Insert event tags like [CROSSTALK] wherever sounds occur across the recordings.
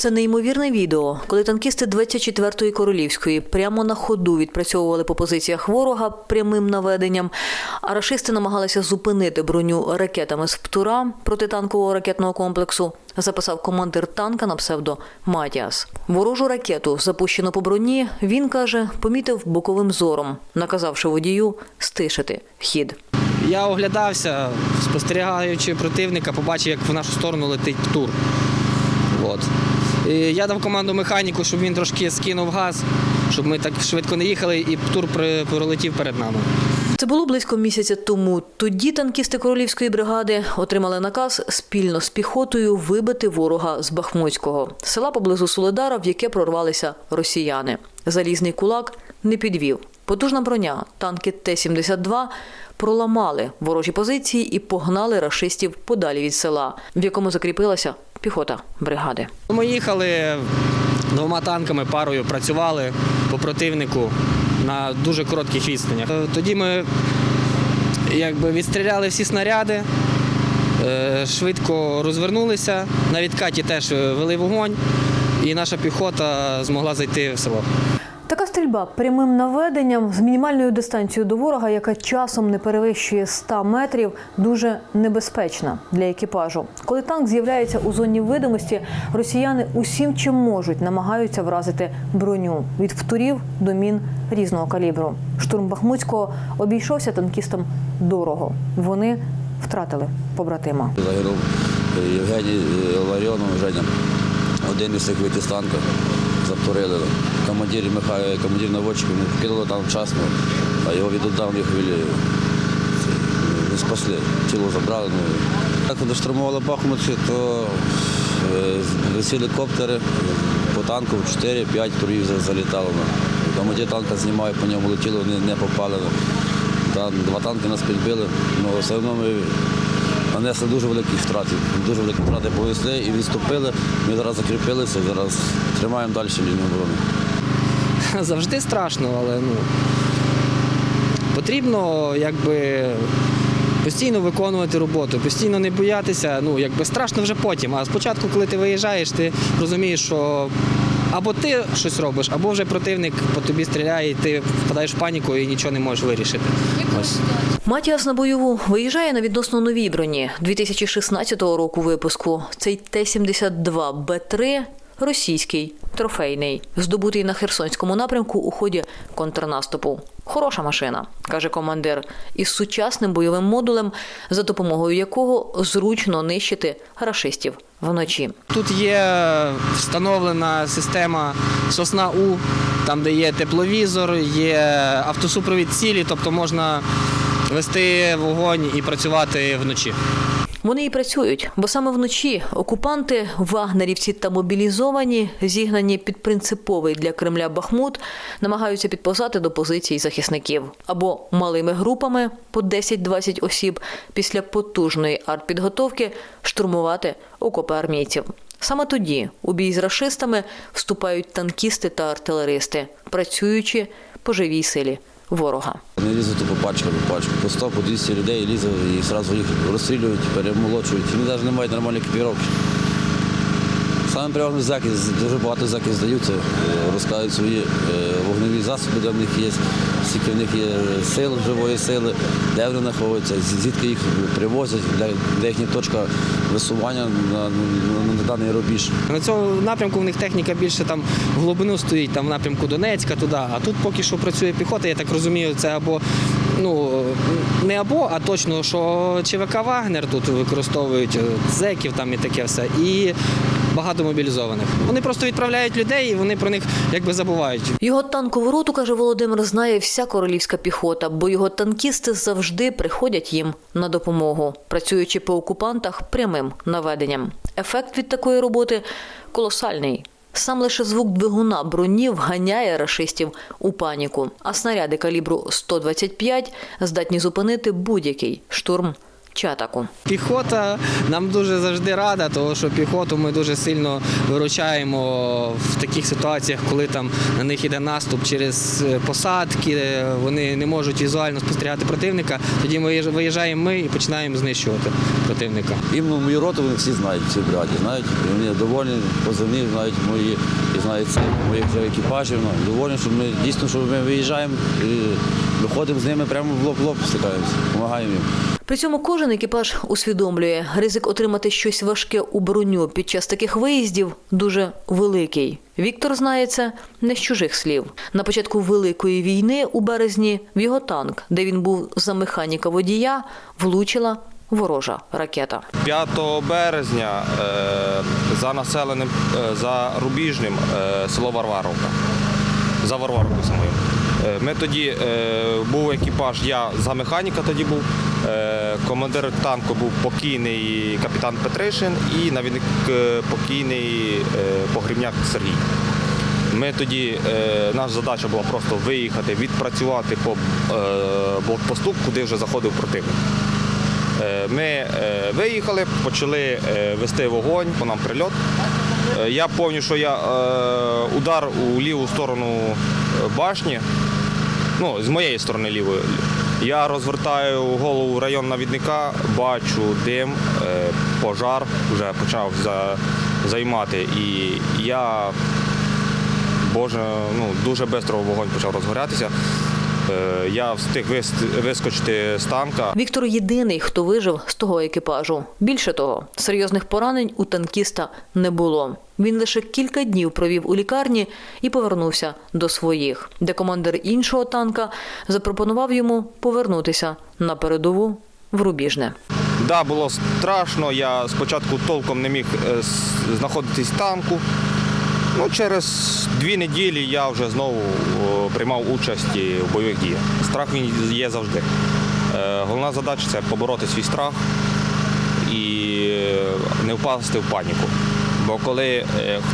Це неймовірне відео, коли танкісти 24-ї королівської прямо на ходу відпрацьовували по позиціях ворога прямим наведенням. А рашисти намагалися зупинити броню ракетами з ПТУРА протитанкового ракетного комплексу. Записав командир танка на псевдо Матіас. Ворожу ракету, запущену по броні, він каже, помітив боковим зором, наказавши водію стишити хід. Я оглядався, спостерігаючи противника, побачив, як в нашу сторону летить тур. От. Я дав команду механіку, щоб він трошки скинув газ, щоб ми так швидко не їхали, і тур пролетів перед нами. Це було близько місяця тому. Тоді танкісти королівської бригади отримали наказ спільно з піхотою вибити ворога з Бахмутського села поблизу Солидара, в яке прорвалися росіяни. Залізний кулак не підвів. Потужна броня, танки Т-72 проламали ворожі позиції і погнали рашистів подалі від села, в якому закріпилася піхота бригади. Ми їхали двома танками, парою працювали по противнику на дуже коротких відстанях. Е, Тоді ми якби відстріляли всі снаряди, е, швидко розвернулися. На відкаті теж е, вели вогонь, і наша піхота змогла зайти в село. Така стрільба прямим наведенням з мінімальною дистанцією до ворога, яка часом не перевищує 100 метрів, дуже небезпечна для екіпажу. Коли танк з'являється у зоні видимості, росіяни усім, чим можуть, намагаються вразити броню від втурів до мін різного калібру. Штурм Бахмутського обійшовся танкістам дорого. Вони втратили побратима. Євгеній е, Ларіонов Женя. Один із цих вийти з. Завторили. Командир, Михайло, командир наводчиків не покинули там вчасно, а його від ударної хвилі не спасли. Тіло забрали. Ну, вони штурмували Бахмут, то е, з гелікоптери по танку 4-5 турів залітало. Ну. Командир танка знімає, по ньому летіло, вони не попали. Та, два танки нас підбили, але все одно ми нанесли дуже великі втрати. Дуже великі втрати повезли і відступили. Ми зараз закріпилися, зараз тримаємо далі лінію оборони. [LAUGHS] Завжди страшно, але ну, потрібно якби, постійно виконувати роботу, постійно не боятися. Ну, якби страшно вже потім. А спочатку, коли ти виїжджаєш, ти розумієш, що або ти щось робиш, або вже противник по тобі стріляє, і ти впадаєш в паніку і нічого не можеш вирішити. Матіас на бойову виїжджає на відносно новій броні 2016 року випуску. Цей Т-72 Б3 російський, трофейний, здобутий на Херсонському напрямку у ході контрнаступу. Хороша машина, каже командир, із сучасним бойовим модулем, за допомогою якого зручно нищити рашистів вночі. Тут є встановлена система сосна У, там де є тепловізор, є автосупровід цілі, тобто можна вести вогонь і працювати вночі. Вони і працюють, бо саме вночі окупанти, вагнерівці та мобілізовані, зігнані під принциповий для Кремля Бахмут, намагаються підповзати до позицій захисників або малими групами по 10-20 осіб після потужної артпідготовки штурмувати окопи армійців. Саме тоді у бій з рашистами вступають танкісти та артилеристи, працюючи по живій силі ворога. Вони лізуть по пачкам, по пачку, по 100, по 200 людей лізуть і одразу їх розстрілюють, перемолочують. Вони навіть не мають нормальної екіпіровки. Саме переважно зеки, дуже багато зеків здаються, е, розказують свої е, вогневі засоби, де в них є, скільки в них є сил, живої сили, де вони знаходяться, звідки їх привозять, де, їхня точка висування на, на даний рубіж. На цьому напрямку в них техніка більше там в глибину стоїть, там в напрямку Донецька, туди. А тут поки що працює піхота, я так розумію, це або ну не або, а точно, що ЧВК Вагнер тут використовують е, зеків там і таке все. І багато мобілізованих. Вони просто відправляють людей і вони про них якби забувають. Його танкову роту, каже Володимир, знає вся королівська піхота, бо його танкісти завжди приходять їм на допомогу, працюючи по окупантах прямим наведенням. Ефект від такої роботи колосальний. Сам лише звук двигуна броні вганяє рашистів у паніку, а снаряди калібру 125 здатні зупинити будь-який штурм Чатаку. Піхота нам дуже завжди рада, тому що піхоту ми дуже сильно виручаємо в таких ситуаціях, коли там на них іде наступ через е, посадки, е, вони не можуть візуально спостерігати противника. Тоді ми виїжджаємо ми і починаємо знищувати противника. Іменно мою роту вони всі знають, всі бригаді знають. І вони доволі позивні, знають мої, і знають моїх екіпажів. Ну, доволі, що ми дійсно, що ми виїжджаємо і виходимо з ними прямо в лоб в лоб стикаємося, допомагаємо їм. При цьому кожен екіпаж усвідомлює, ризик отримати щось важке у броню під час таких виїздів дуже великий. Віктор знає це не з чужих слів. На початку Великої війни у березні в його танк, де він був за механіка водія, влучила ворожа ракета. 5 березня е, за населеним е, за рубіжним е, село Варваровка. За Варваровкою самою. Ми тоді був екіпаж, я за механіка тоді був. Е, командир танку був покійний капітан Петришин і навідник е, покійний е, погрібняк Сергій. Ми тоді, наша задача була просто виїхати, відпрацювати по блокпосту, куди вже заходив противник. Ми виїхали, почали вести вогонь, по нам прильот. Я пам'ятаю, що я удар у ліву сторону башні, ну, з моєї сторони лівої. Я розвертаю голову район навідника, бачу дим, е, пожар вже почав займати. І я, боже, ну, дуже швидко вогонь почав розгорятися. Е, Я встиг вис- вискочити з танка. Віктор єдиний, хто вижив з того екіпажу. Більше того, серйозних поранень у танкіста не було. Він лише кілька днів провів у лікарні і повернувся до своїх, де командир іншого танка запропонував йому повернутися на передову в Рубіжне. Да, було страшно. Я спочатку толком не міг е, знаходитись в танку. Ну, через дві неділі я вже знову приймав участь в бойових діях. Страх він є завжди. Е, Головна задача це побороти свій страх і е, не впасти в паніку. Бо коли е,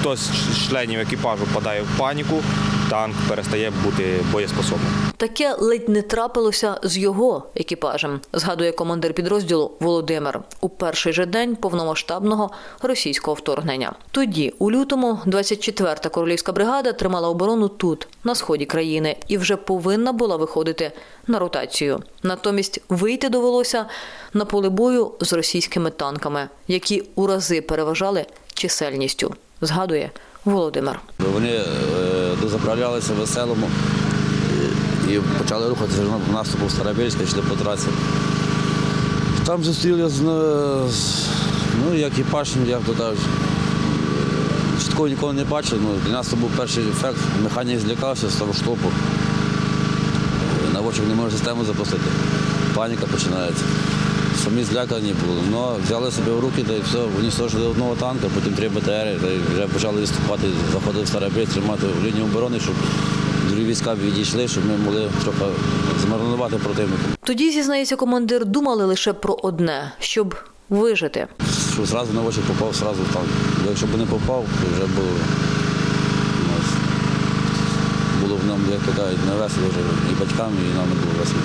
хтось з членів екіпажу впадає в паніку, танк перестає бути боєспособним. Таке ледь не трапилося з його екіпажем, згадує командир підрозділу Володимир у перший же день повномасштабного російського вторгнення. Тоді, у лютому, 24-та королівська бригада тримала оборону тут, на сході країни, і вже повинна була виходити на ротацію. Натомість вийти довелося на поле бою з російськими танками, які у рази переважали чисельністю. Згадує Володимир. Вони е, дозаправлялися веселому і, і почали рухатися в наступу в Старобільська, йшли по трасі. Там зустріли е, ну, як і екіпаж, як кажуть. е, ніколи не бачив. Ну, для нас це був перший ефект. Механік злякався того штопу. Е, Наводчик не може систему запустити. Паніка починається. Самі злякані були. Ну, взяли себе в руки та й все, унічтожили одного танка, потім три БТРи, та й вже почали відступати, заходили в Старобіль, тримати в лінію оборони, щоб другі війська відійшли, щоб ми могли трохи змарнувати противника. Тоді, зізнається командир, думали лише про одне, щоб вижити. Що зразу на очі попав, зразу в танк. Бо якщо б не попав, то вже було, у нас, було б нам, як кажуть, не весело вже і батькам, і нам не було весело.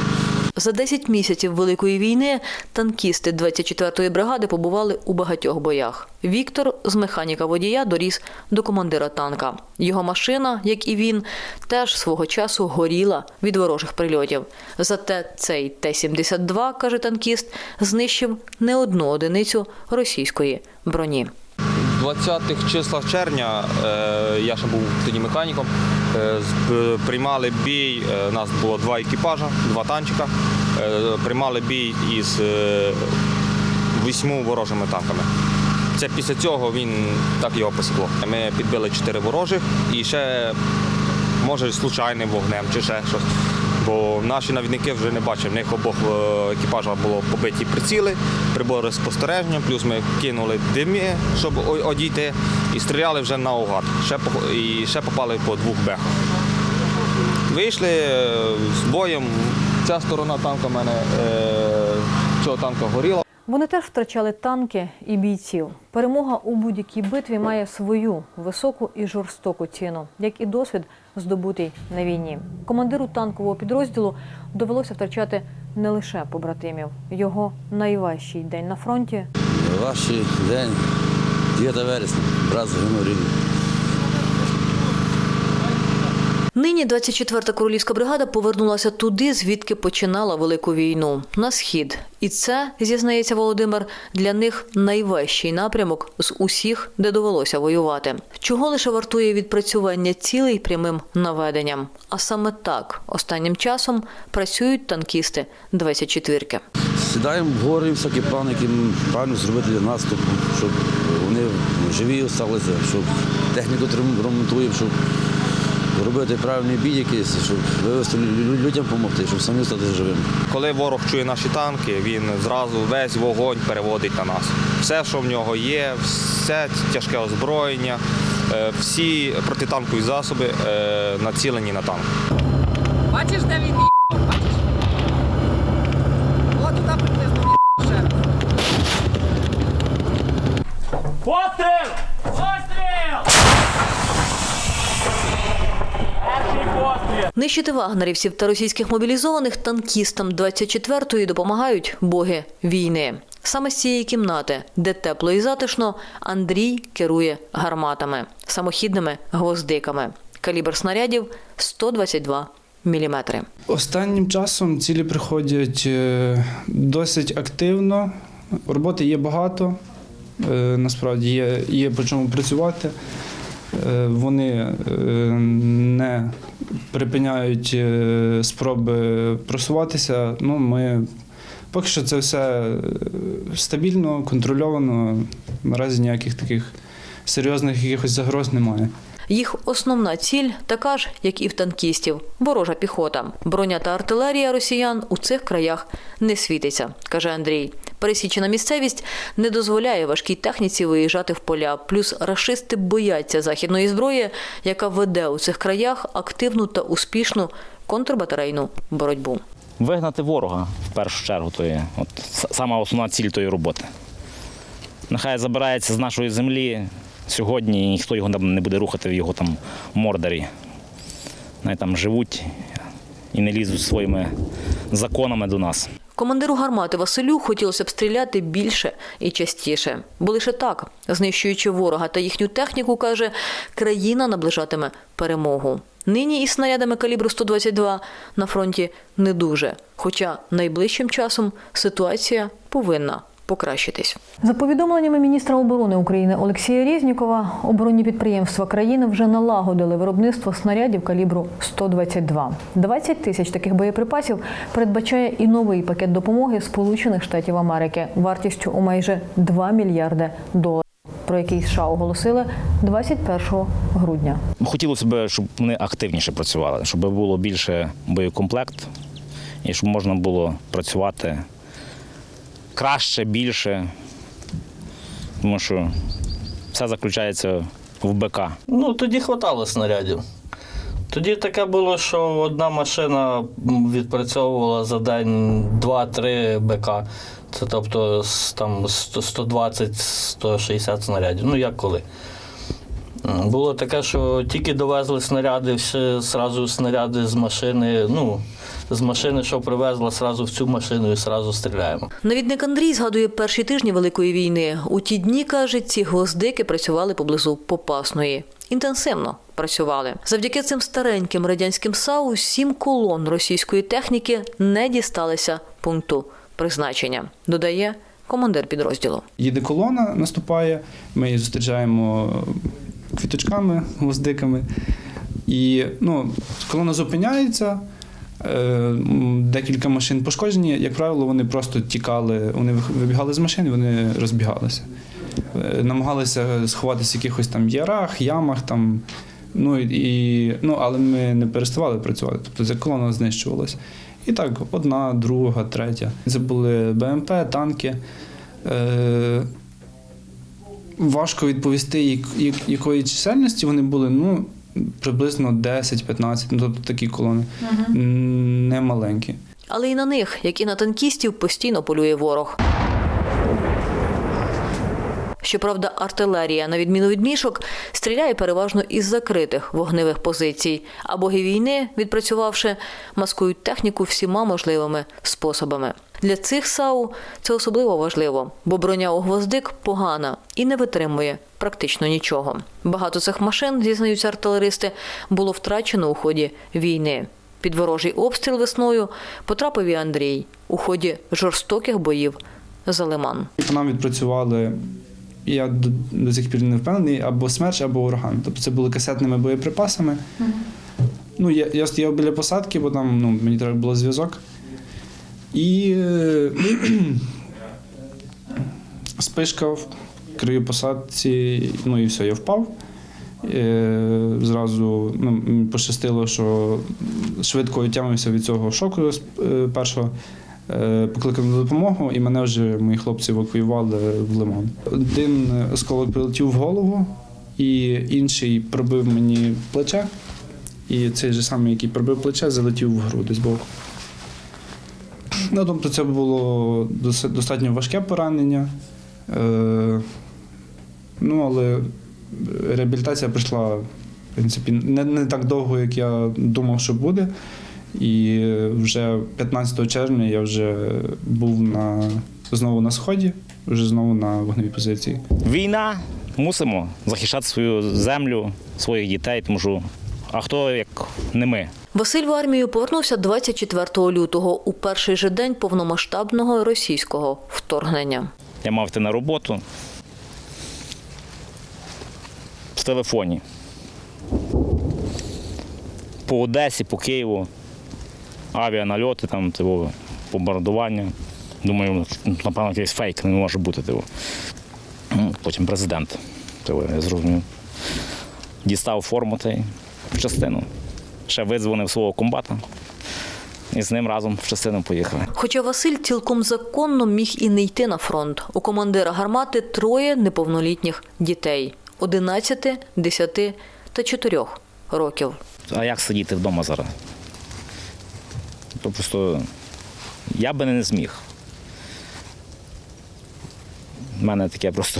За 10 місяців Великої війни танкісти 24-ї бригади побували у багатьох боях. Віктор з механіка водія доріс до командира танка. Його машина, як і він, теж свого часу горіла від ворожих прильотів. Зате цей Т-72, каже танкіст, знищив не одну одиницю російської броні. В 20-х числах червня е, я ще був тоді механіком. Е, е, приймали бій. е, У нас було два екіпажа, два танчика. Е, приймали бій із е, вісьму ворожими танками. Це після цього він так його посікло. Ми підбили чотири ворожих і ще, може, случайним вогнем чи ще щось. Бо наші навідники вже не бачили. В них обох е, екіпажа було побиті приціли, прибори спостереження, плюс ми кинули димі, щоб одійти, і стріляли вже наугад. Ще, і ще попали по двох бехах. Вийшли е, з боєм. Ця сторона танка в мене е, цього танка горіла. Вони теж втрачали танки і бійців. Перемога у будь-якій битві має свою високу і жорстоку ціну, як і досвід здобутий на війні. Командиру танкового підрозділу довелося втрачати не лише побратимів. Його найважчий день на фронті Важчий день, 9 вересня, брат загинув Нині 24-та королівська бригада повернулася туди, звідки починала велику війну на схід. І це зізнається Володимир для них найважчий напрямок з усіх, де довелося воювати. Чого лише вартує відпрацювання цілей прямим наведенням. А саме так останнім часом працюють танкісти 24-ки. Сідаємо в гори, всякі плани, які правильно зробити для наступу, щоб вони живі залишилися, щоб техніку ремонтуємо, щоб робити правильний бій якийсь, щоб вивести людям допомогти, щоб самі стати живими. Коли ворог чує наші танки, він зразу весь вогонь переводить на нас. Все, що в нього є, все тяжке озброєння, е, всі протитанкові засоби е, націлені на танк. Бачиш, де він їбав? Бачиш? От туди приблизно їбав ще. Постріл! Постріл! Перший постріл! Нищити вагнерівців та російських мобілізованих танкістам 24-ї допомагають боги війни. Саме з цієї кімнати, де тепло і затишно, Андрій керує гарматами, самохідними гвоздиками. Калібр снарядів 122 міліметри. Останнім часом цілі приходять е, досить активно. Роботи є багато, е, насправді є, є по чому працювати. Е, Вони не припиняють е, спроби просуватися. Ну, ми поки що це все е, стабільно, контрольовано. Наразі ніяких таких серйозних якихось загроз немає. Їх основна ціль така ж, як і в танкістів ворожа піхота. Броня та артилерія росіян у цих краях не світиться, каже Андрій. Пересічена місцевість не дозволяє важкій техніці виїжджати в поля. Плюс рашисти бояться західної зброї, яка веде у цих краях активну та успішну контрбатарейну боротьбу. Вигнати ворога в першу чергу, то є от, сама основна ціль тої роботи. Нехай забирається з нашої землі сьогодні, і ніхто його не буде рухати в його там мордарі. Най там живуть і не лізуть своїми законами до нас. Командиру гармати Василю хотілося б стріляти більше і частіше, бо лише так, знищуючи ворога та їхню техніку, каже, країна наближатиме перемогу. Нині із снарядами калібру 122 на фронті не дуже, хоча найближчим часом ситуація повинна покращитись. За повідомленнями міністра оборони України Олексія Рєзнікова, оборонні підприємства країни вже налагодили виробництво снарядів калібру 122. 20 тисяч таких боєприпасів передбачає і новий пакет допомоги Сполучених Штатів Америки вартістю у майже 2 мільярди доларів, про який США оголосили 21 грудня. Хотілося б, щоб вони активніше працювали, щоб було більше боєкомплект і щоб можна було працювати краще, більше. Тому що все заключається в БК. Ну, тоді хватало снарядів. Тоді таке було, що одна машина відпрацьовувала за день 2-3 БК. Це тобто там 120-160 снарядів. Ну, як коли. Було таке, що тільки довезли снаряди, ще зразу снаряди з машини. Ну, з машини, що привезла, зразу в цю машину і зразу стріляємо. Навідник Андрій згадує перші тижні Великої війни. У ті дні, каже, ці гвоздики працювали поблизу Попасної. Інтенсивно працювали. Завдяки цим стареньким радянським САУ сім колон російської техніки не дісталися пункту призначення, додає командир підрозділу. Їде колона, наступає, ми її зустрічаємо квіточками, гвоздиками. І ну, колона зупиняється, декілька машин пошкоджені. Як правило, вони просто тікали, вони вибігали з машин, вони розбігалися. Е, Намагалися сховатися в якихось там ярах, ямах. Там, ну, і, ну, але ми не переставали працювати. Тобто ця колона знищувалася. І так, одна, друга, третя. Це були БМП, танки. Е, важко відповісти, як- як- якої чисельності вони були. Ну, приблизно 10-15, ну, тобто такі колони. М, Не маленькі. Але і на них, як і на танкістів, постійно полює ворог. Щоправда, артилерія, на відміну від мішок, стріляє переважно із закритих вогневих позицій. А боги війни, відпрацювавши, маскують техніку всіма можливими способами. Для цих САУ це особливо важливо, бо броня у гвоздик погана і не витримує практично нічого. Багато цих машин, зізнаються артилеристи, було втрачено у ході війни. Під ворожий обстріл весною потрапив і Андрій у ході жорстоких боїв за Лиман. По нам відпрацювали, я до, до сих пір не впевнений, або смерч, або ураган. Тобто це були касетними боєприпасами. Ну, я, я стояв біля посадки, бо там ну, мені треба було зв'язок. І е, [CLEARS THROAT] спишка в краю посадці, ну і все, я впав. Е, Зразу ну, пощастило, що швидко отямився від цього шоку е, першого. Покликав на допомогу, і мене вже мої хлопці евакуювали в Лиман. Один осколок прилетів в голову, і інший пробив мені плече. І цей же самий, який пробив плече, залетів в груди збоку. Ну, тобто це було достатньо важке поранення. Е, ну, але реабілітація прийшла, в принципі, не, не так довго, як я думав, що буде. І вже 15 червня я вже був на, знову на сході, вже знову на вогневій позиції. Війна, мусимо захищати свою землю, своїх дітей, тому що а хто як не ми? Василь в армію повернувся 24 лютого у перший же день повномасштабного російського вторгнення. Я мав йти на роботу в телефоні. По Одесі, по Києву, авіанальоти, там, типу, бомбардування. Думаю, напевно, якийсь фейк не може бути. Типу. Ну, Потім президент. Типу, я зрозумів. Дістав форму та частину. Ще видзвонив свого комбата. І з ним разом в частину поїхали. Хоча Василь цілком законно міг і не йти на фронт. У командира гармати троє неповнолітніх дітей 11, 10 та 4 років. А як сидіти вдома зараз? То просто я би не зміг. У мене таке просто,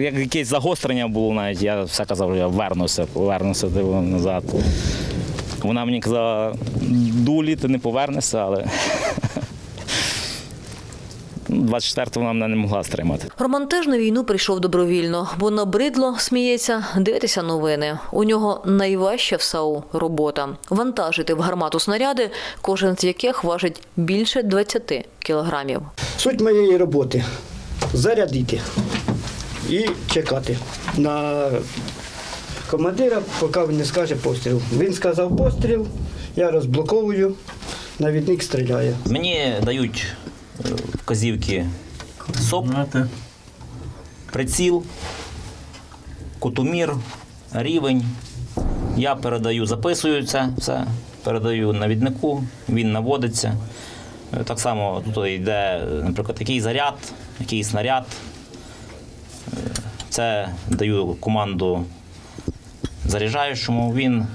як якесь загострення було навіть, я все казав, що я вернуся, повернуся типу, назад. Вона мені казала, дулі, ти не повернешся, але [LAUGHS] 24-го вона мене не могла стримати. Роман теж на війну прийшов добровільно, бо набридло, сміється, дивитися новини. У нього найважча в САУ робота вантажити в гармату снаряди, кожен з яких важить більше 20 кілограмів. Суть моєї роботи зарядити і чекати на командира, поки він не скаже постріл. Він сказав постріл, я розблоковую, навідник стріляє. Мені дають е, вказівки СОП, приціл, кутумір, рівень. Я передаю, записую це все, передаю навіднику, він наводиться. Е, Так само тут йде, наприклад, який заряд, який снаряд. Е, Це даю команду заряджаючому, він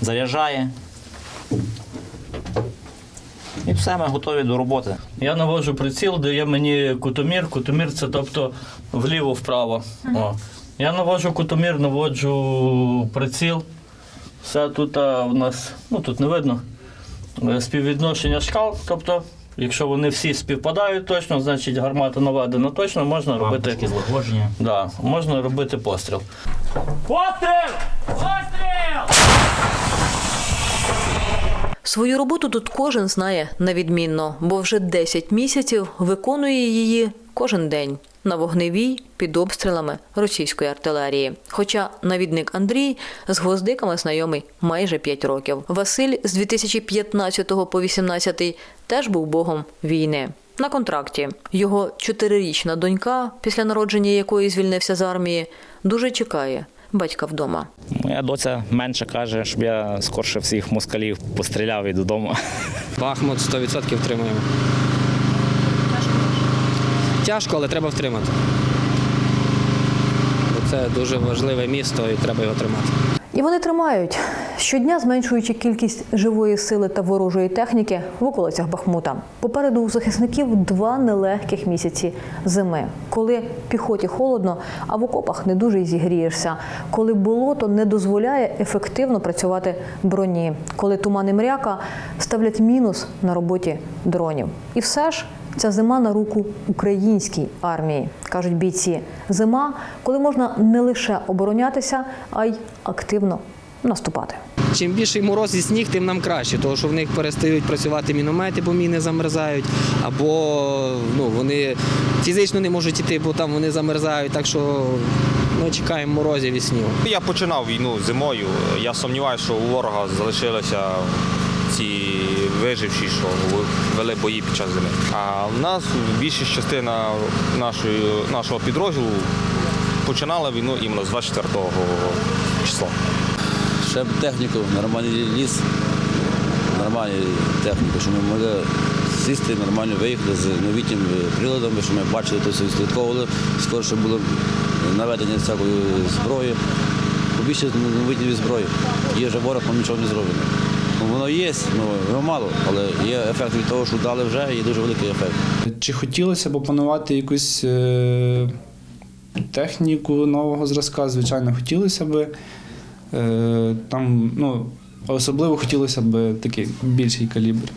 заряджає. І все, ми готові до роботи. Я наводжу приціл, дає мені кутомір. Кутомір це тобто вліво-вправо. О. Я наводжу кутомір, наводжу приціл. Все тут а, у нас, ну тут не видно. е, Співвідношення шкал. Тобто, якщо вони всі співпадають точно, значить гармата наведена точно, можна робити злагодження. Да, можна робити постріл. Постріл! Постріл! Свою роботу тут кожен знає на відмінно, бо вже 10 місяців виконує її кожен день на вогневій під обстрілами російської артилерії. Хоча навідник Андрій з гвоздиками знайомий майже 5 років. Василь з 2015 по 18 теж був богом війни. На контракті його чотирирічна донька, після народження якої звільнився з армії, дуже чекає батька вдома. Моя доця менше каже, щоб я скорше всіх москалів постріляв і додому. Бахмут 100% втримуємо. Тяжко, але треба втримати. Це дуже важливе місто і треба його тримати. І вони тримають. щодня зменшуючи кількість живої сили та ворожої техніки в околицях Бахмута. Попереду у захисників два нелегких місяці зими, коли піхоті холодно, а в окопах не дуже зігрієшся, коли болото не дозволяє ефективно працювати броні, коли тумани мряка ставлять мінус на роботі дронів. І все ж ця зима на руку українській армії, кажуть бійці. Зима, коли можна не лише оборонятися, а й активно наступати. Чим більший мороз і сніг, тим нам краще, тому що в них перестають працювати міномети, бо міни замерзають, або ну, вони фізично не можуть іти, бо там вони замерзають. Так що ми чекаємо морозів і снігу. Я починав війну зимою. Я сумніваюся, що у ворога залишилися ці виживші, що вели бої під час зими. А в нас більша частина нашої, нашого підрозділу починала війну іменно з 24 числа. Ще техніку, нормальний ліс, нормальну техніку, щоб ми могли сісти, нормально виїхати з новітнім приладом, щоб ми бачили, то все відслідковували, скорше було наведення всякої зброї. Побільше новітньої зброї. Є вже ворог, нам нічого не зроблено. Воно є, ну, його мало, але є ефект від того, що дали вже, є дуже великий ефект. Чи хотілося б опанувати якусь е, техніку нового зразка? Звичайно, хотілося б. Е, там, ну, особливо хотілося б такий більший калібр.